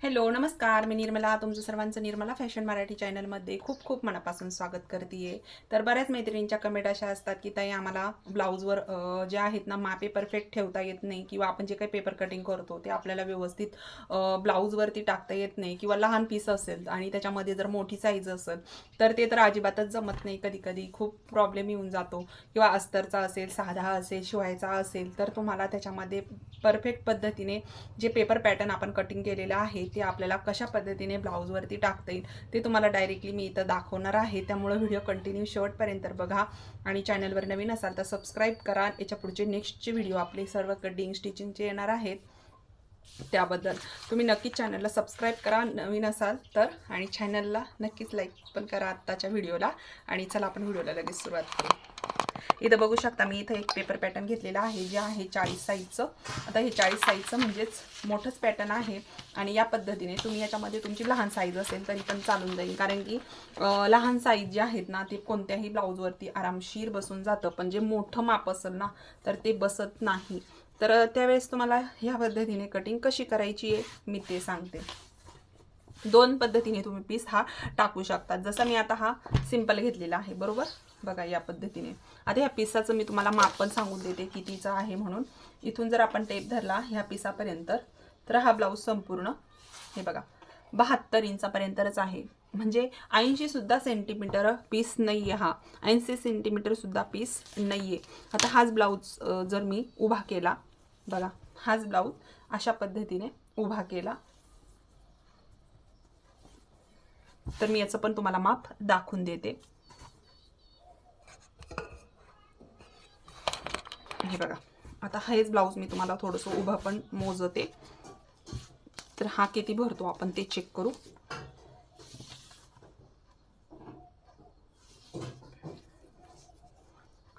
Hello नमस्कार. मी निर्मला तुमचं सर्वांचं निर्मला फॅशन मराठी चॅनलमध्ये खूप खूप मनापासून स्वागत करते तर बऱ्याच मैत्रिणींच्या कमेंट अशा असतात की ताई आम्हाला ब्लाऊजवर जे आहेत ना मापे परफेक्ट ठेवता येत नाही किंवा आपण जे काही पेपर कटिंग करतो ते आपल्याला व्यवस्थित ब्लाऊजवरती टाकता येत नाही किंवा लहान पीस असेल आणि त्याच्यामध्ये जर मोठी साईज असेल तर ते तर अजिबातच जमत नाही. कधी कधी खूप प्रॉब्लेम येऊन जातो. किंवा अस्तरचा असेल साधा असेल शिवायचा असेल तर तुम्हाला त्याच्यामध्ये परफेक्ट पद्धतीने जे पेपर पॅटर्न आपण कटिंग केलेलं आहे ते आपल्याला कशा पद्धतीने ब्लाऊजवरती टाकता येईल ते तुम्हाला डायरेक्टली मी इथं दाखवणार आहे. त्यामुळं व्हिडिओ कंटिन्यू शेवटपर्यंत बघा. आणि चॅनलवर नवीन असाल तर सबस्क्राईब करा. याच्या पुढचे नेक्स्टचे व्हिडिओ आपले सर्व कटिंग स्टिचिंगचे येणार आहेत. त्याबद्दल तुम्ही नक्कीच चॅनलला सबस्क्राईब करा. नवीन असाल तर आणि चॅनलला नक्कीच लाईक पण करा आत्ताच्या व्हिडिओला आणि चला आपण व्हिडिओला लगेच सुरुवात करू. इथं बघू शकता मी इथं एक पेपर पॅटर्न घेतलेला आहे जे आहे चाळीस साईजचं आता हे चाळीस साईजचं म्हणजेच मोठंच पॅटर्न आहे आणि या पद्धतीने तुम्ही याच्यामध्ये तुमची लहान साईज असेल तरी पण चालून जाईल. कारण की लहान साईज जे आहेत ना ते कोणत्याही ब्लाऊजवरती आरामशीर बसून जातं. पण जे मोठं माप असेल ना तर ते बसत नाही. तर त्यावेळेस तुम्हाला ह्या पद्धतीने कटिंग कशी करायची आहे मी ते सांगते. दोन पद्धतीने तुम्ही पीस हा टाकू शकता जसं मी आता हा सिंपल घेतलेला आहे बरोबर? बघा या पद्धतीने. आता ह्या पिसाचं मी तुम्हाला माप पण सांगून देते कितीचा आहे म्हणून. इथून जर आपण टेप धरला ह्या पिसापर्यंत तर हा ब्लाऊज संपूर्ण हे बघा बहात्तर इंचापर्यंतच आहे. म्हणजे ऐंशीसुद्धा सेंटीमीटर पीस नाही आहे हा. ऐंशी सेंटीमीटरसुद्धा पीस नाही आहे आता हाच ब्लाऊज जर मी उभा केला बघा हाच ब्लाऊज अशा पद्धतीने उभा केला तर मी याचं पण तुम्हाला माप दाखवून देते. हे बघा आता हेच ब्लाऊज मी तुम्हाला थोडंसं उभं पण मोजते. तर हा किती भरतो आपण ते चेक करू.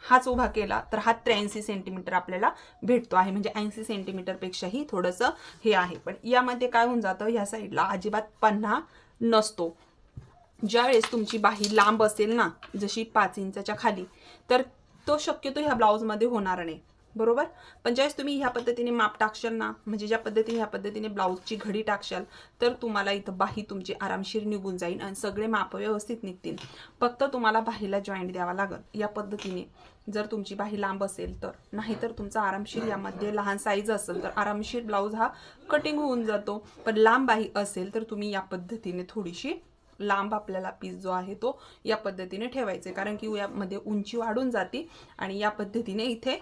हाच उभा केला तर हा त्र्याऐंशी सेंटीमीटर आपल्याला भेटतो आहे. म्हणजे ऐंशी सेंटीमीटरपेक्षाही थोडंसं हे आहे. पण यामध्ये काय होऊन जातं? ह्या साईडला अजिबात पन्हा नसतो. ज्यावेळेस तुमची बाही लांब असेल ना जशी पाच इंचाच्या खाली तर तो शक्यतो ह्या ब्लाऊजमध्ये होणार नाही. बरोबर? पण ज्यावेळेस तुम्ही ह्या पद्धतीने माप टाकशाल ना म्हणजे ज्या पद्धतीने ह्या पद्धतीने ब्लाऊजची घडी टाकशाल तर तुम्हाला इथं बाही तुमची आरामशीर निघून जाईल आणि सगळे माप व्यवस्थित निघतील. फक्त तुम्हाला बाहीला जॉईंट द्यावा लागेल. या पद्धतीने जर तुमची बाही लांब असेल तर. नाहीतर तुमचा आरामशीर यामध्ये लहान साईज असेल तर आरामशीर ब्लाऊज हा कटिंग होऊन जातो. पण लांब बाही असेल तर तुम्ही या पद्धतीने थोडीशी लांब आपल्याला पीस जो आहे तो या पद्धतीने ठेवायचा. आहे कारण की यामध्ये उंची वाढून जाते आणि या पद्धतीने इथे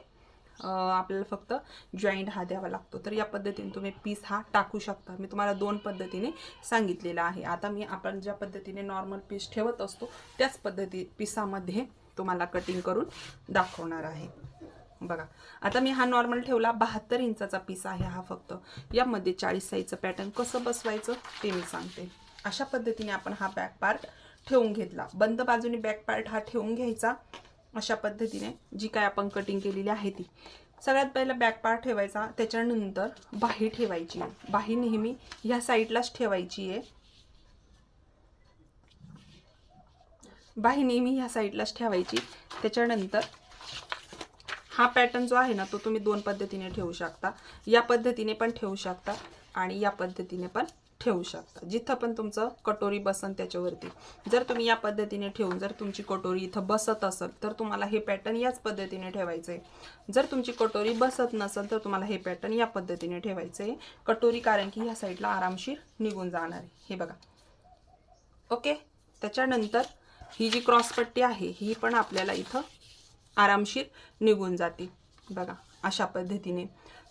आपल्याला फक्त जॉईंट हा द्यावा लागतो. तर या पद्धतीने तुम्ही पीस हा टाकू शकता. मी तुम्हाला दोन पद्धतीने सांगितलेलं आहे. आता मी आपण ज्या पद्धतीने नॉर्मल पीस ठेवत असतो त्याच पद्धती पिसामध्ये तुम्हाला कटिंग करून दाखवणार आहे. बघा आता मी हा नॉर्मल ठेवला. बहात्तर इंचाचा पीस आहे हा फक्त. यामध्ये चाळीस साईजचं पॅटर्न कसं बसवायचं ते मी सांगते. अशा पद्धतीने आपण हा बॅक पार्ट ठेवून घेतला. बंद बाजूने बॅक पार्ट हा ठेवून घ्यायचा. अशा पद्धतीने जी काय आपण कटिंग केलेली आहे ती. सगळ्यात पहिला बॅक पार्ट ठेवायचा. त्याच्यानंतर बाही ठेवायची आहे. बाही नेहमी ह्या साईडलाच ठेवायची आहे. बाही नेहमी ह्या साईडलाच ठेवायची. त्याच्यानंतर हा पॅटर्न जो आहे ना तो तुम्ही दोन पद्धतीने ठेवू शकता. या पद्धतीने पण ठेवू शकता आणि या पद्धतीने पण ठेवू शकता. जिथं पण तुमचं कटोरी बसन त्याच्यावरती. जर तुम्ही या पद्धतीने ठेवून जर तुमची कटोरी इथं बसत असेल तर तुम्हाला हे पॅटर्न याच पद्धतीने ठेवायचं आहे जर तुमची कटोरी बसत नसेल तर तुम्हाला हे पॅटर्न या पद्धतीने ठेवायचं आहे कटोरी कारण की ह्या साईडला आरामशीर निघून जाणार आहे. हे बघा. ओके त्याच्यानंतर ही जी क्रॉसपट्टी आहे ही पण आपल्याला इथं आरामशीर निघून जाते. बघा अशा पद्धतीने.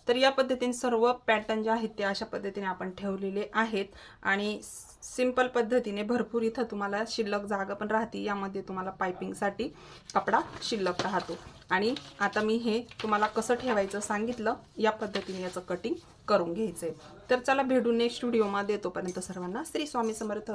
तर या पद्धतीने सर्व पॅटर्न जे आहेत ते अशा पद्धतीने आपण ठेवलेले आहेत. आणि सिंपल पद्धतीने भरपूर इथं तुम्हाला शिल्लक जागा पण राहते. यामध्ये तुम्हाला पायपिंगसाठी कपडा शिल्लक राहतो. आणि आता मी हे तुम्हाला कसं ठेवायचं सांगितलं या पद्धतीने याचं कटिंग करून घ्यायचं आहे तर चला भेटू नेक्स्ट व्हिडिओमध्ये तोपर्यंत सर्वांना श्री स्वामी समर्थ.